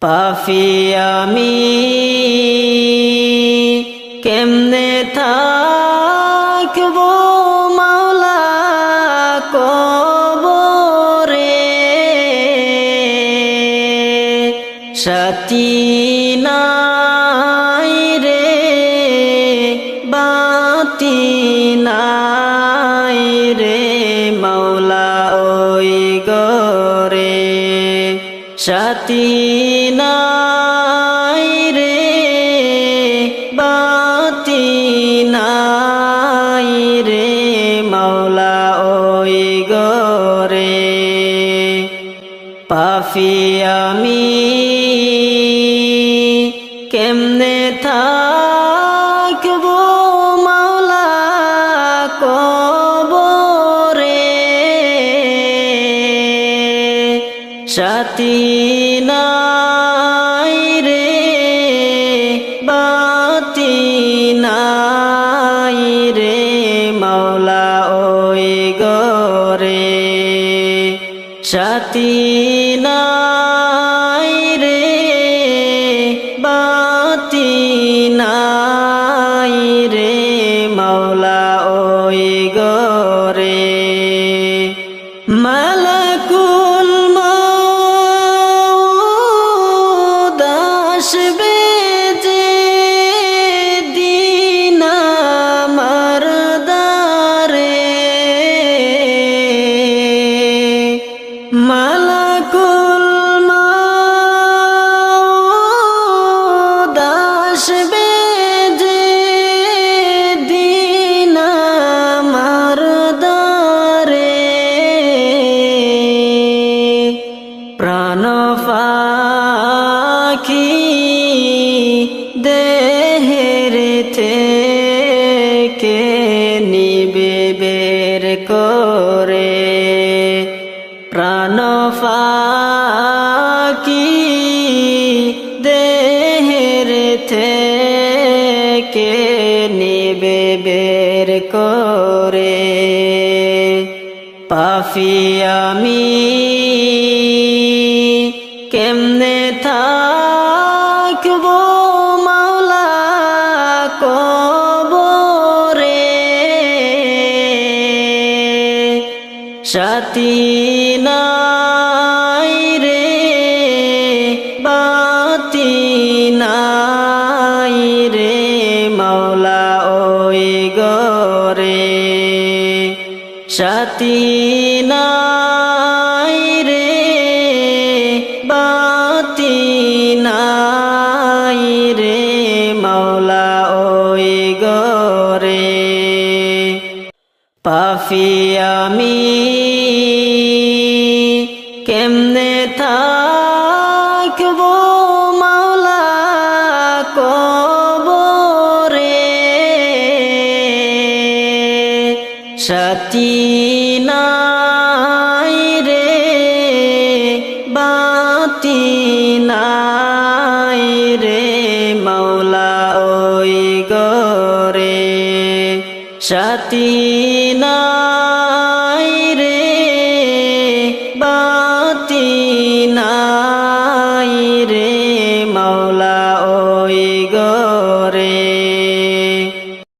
Puffy আমি কেমনে থাকব মাওলা কবরে? সাথী নাই রে বাতি নাই। সাথী নাই রে বাতি নাই রে মাওলা ওই গরে পাফি আমি সাথী নাই রে, বাতি নাই রে, মাওলা ওই গরে সাথী নাই রে, বাতি নাই রে মালাকুল আসবে যে দিন আমার দ্বারে। প্রাণ পাখি দেহের থেকে পাখি দেহের থেকে নিবে বের করে। পাফি আমি কেমনে থাকব? সাথী নাই রে বাতি নাই রে মাওলা ওই গরে সাথী নাই পাফি আমি কেমনে থাকব মাওলা কবরে? সাথী নাই সাথী নাই রে বাতি নাই রে।